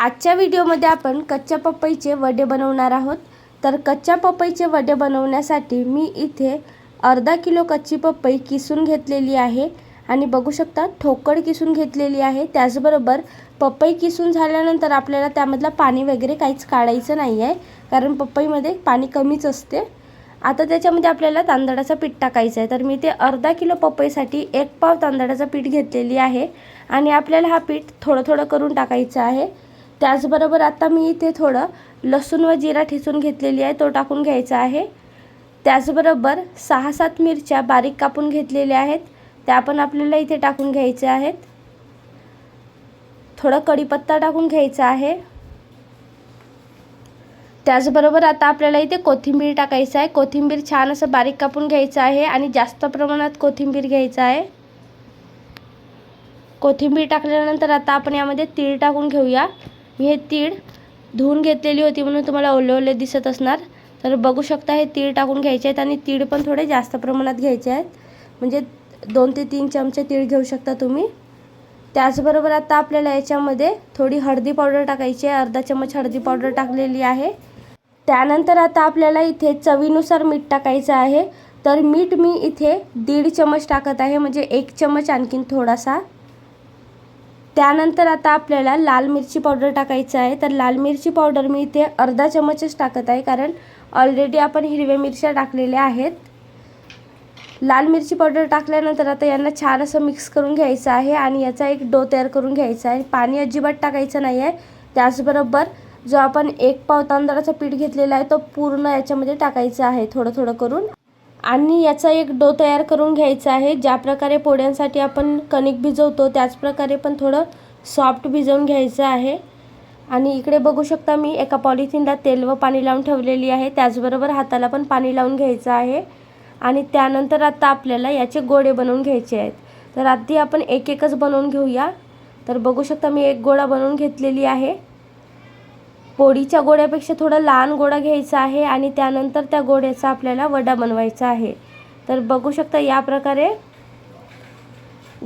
आजच्या व्हिडिओमध्ये आपण कच्च्या पपईचे वडे बनवणार आहोत. तर कच्च्या पपईचे वडे बनवण्यासाठी मी इथे अर्धा किलो कच्ची पपई किसून घेतलेली आहे. आणि बघू शकता ठोकळ किसून घेतलेली आहे. त्याचबरोबर पपई किसून झाल्यानंतर आपल्याला त्यामधलं पाणी वगैरे काहीच काढायचं नाही आहे कारण पपईमध्ये पाणी कमीच असते. आता त्याच्यामध्ये आपल्याला तांदळाचं पीठ टाकायचं आहे. तर मी ते अर्धा किलो पपईसाठी एक पाव तांदळाचं पीठ घेतलेली आहे. आणि आपल्याला हा पीठ थोडं थोडं करून टाकायचं आहे. त्याचबरोबर आता मी इथे थोडं लसूण व जिरा ठेचून घेतलेली आहे तो टाकून घ्यायचा आहे. त्याचबरोबर सहा सात मिरच्या बारीक कापून घेतलेल्या आहेत त्या पण आपल्याला इथे टाकून घ्यायच्या आहेत. थोडं कढीपत्ता टाकून घ्यायचा आहे. त्याचबरोबर आता आपल्याला इथे कोथिंबीर टाकायचं आहे. कोथिंबीर छान असं बारीक कापून घ्यायचं आहे आणि जास्त प्रमाणात कोथिंबीर घ्यायचं आहे. कोथिंबीर टाकल्यानंतर आता आपण यामध्ये तीळ टाकून घेऊया. मी हे तीळ धुवून घेतलेली होती म्हणून तुम्हाला ओले ओले दिसत असणार. तर बघू शकता हे तीळ टाकून घ्यायचे आहेत आणि तीळ पण थोडे जास्त प्रमाणात घ्यायचे आहेत. म्हणजे दोन ते तीन चमचे तीळ घेऊ शकता तुम्ही. त्याचबरोबर आता आपल्याला याच्यामध्ये थोडी हळदी पावडर टाकायची आहे. अर्धा चमच हळदी पावडर टाकलेली आहे. त्यानंतर आता आपल्याला इथे चवीनुसार मीठ टाकायचं आहे. तर मीठ मी इथे दीड चमच टाकत आहे. म्हणजे एक चमच आणखीन थोडासा. त्यानंतर आता आपल्याला लाल मिरची पावडर टाकायचं आहे. तर लाल मिरची पावडर मी इथे अर्धा चमचच टाकत आहे कारण ऑलरेडी आपण हिरव्या मिरच्या टाकलेल्या आहेत. लाल मिरची पावडर टाकल्यानंतर आता यांना छान असं मिक्स करून घ्यायचं आहे आणि याचा एक डो तयार करून घ्यायचा आहे. पाणी अजिबात टाकायचं नाही आहे त्याचबरोबर जो आपण एक पाव तांदळाचा पीठ घेतलेला आहे तो पूर्ण याच्यामध्ये टाकायचा आहे थोडं थोडं करून. आणि याचा एक डो तयार करून घ्यायचा आहे. ज्या प्रकारे पोळ्यांसाठी आपण कणिक भिजवतो त्याचप्रकारे पण थोडं सॉफ्ट भिजवून घ्यायचं आहे. आणि इकडे बघू शकता मी एका पॉलिथिनला तेल व पाणी लावून ठेवलेली आहे. त्याचबरोबर हाताला पण पाणी लावून घ्यायचं आहे. आणि त्यानंतर आता आपल्याला याचे गोळे बनवून घ्यायचे आहेत. तर आधी आपण एक एकच बनवून घेऊया. तर बघू शकता मी एक गोळा बनवून घेतलेली आहे. पोळीच्या गोळ्यापेक्षा थोडा लहान गोळा घ्यायचा आहे आणि त्यानंतर त्या गोळ्याचा आपल्याला वडा बनवायचा आहे. तर बघू शकता या प्रकारे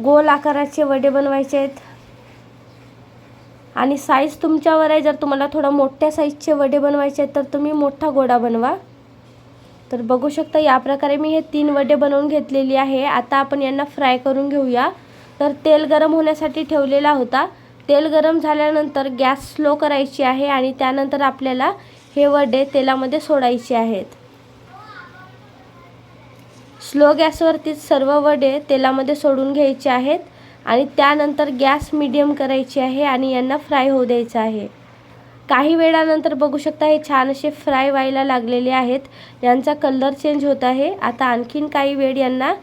गोल आकाराचे वडे बनवायचे आहेत. आणि साईज तुमच्यावर आहे. जर तुम्हाला थोडा मोठ्या साईजचे वडे बनवायचे आहेत तर तुम्ही मोठा गोडा बनवा. तर बघू शकता या प्रकारे मी हे तीन वडे बनवून घेतलेली आहे. आता आपण यांना फ्राय करून घेऊया. तर तेल गरम होण्यासाठी ठेवलेला होता. तेल गरम झाल्यानंतर गॅस स्लो करायची आहे आणि त्यानंतर आपल्याला हे वडे तेलामध्ये सोडायचे आहेत. स्लो गॅसवरतीच सर्व वडे तेलामध्ये सोडून घ्यायचे आहेत आणि त्यानंतर गॅस मिडियम करायची आहे आणि यांना फ्राय होऊ द्यायचं आहे. काही वेळानंतर बघू शकता हे छान असे फ्राय व्हायला लागलेले आहेत. यांचा कलर चेंज होत आहे. आता आणखीन काही वेळ यांना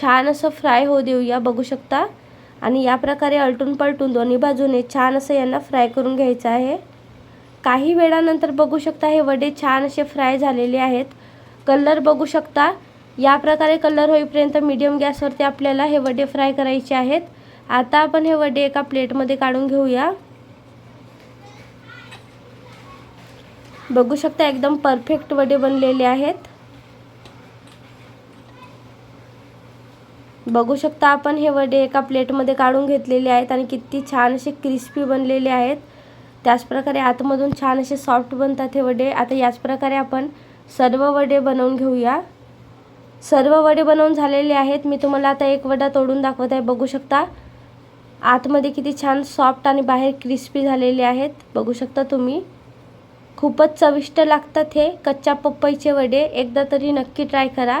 छान असं फ्राय होऊ देऊया. बघू शकता आणि या प्रकारे अलटून पलटून दोन्ही बाजूने छान असं यांना फ्राय करून घ्यायचं आहे. काही वेळानंतर बघू शकता हे वडे छान असे फ्राय झालेले आहेत. कलर बघू शकता. या प्रकारे कलर होईपर्यंत मीडियम गॅसवरती आपल्याला हे वडे फ्राय करायचे आहेत. आता आपण हे वडे एका प्लेटमध्ये काढून घेऊया. बघू शकता एकदम परफेक्ट वडे बनलेले आहेत. बघू शकता आपण हे वडे एका प्लेटमध्ये काढून घेतलेले आहेत आणि किती छान असे क्रिस्पी बनलेले आहेत. त्याचप्रकारे आतमधून छान असे सॉफ्ट बनतात हे वडे. आता याच प्रकारे आपण सर्व वडे बनवून घेऊया. सर्व वडे बनवून झालेले आहेत. मी तुम्हाला आता एक वडा तोडून दाखवत आहे. बघू शकता. आतमध्ये किती छान सॉफ्ट आणि बाहेर क्रिस्पी झालेले आहेत. बघू शकता तुम्ही. खूपच चविष्ट लागतात हे कच्च्या पपईचे वडे. एकदा तरी नक्की ट्राय करा.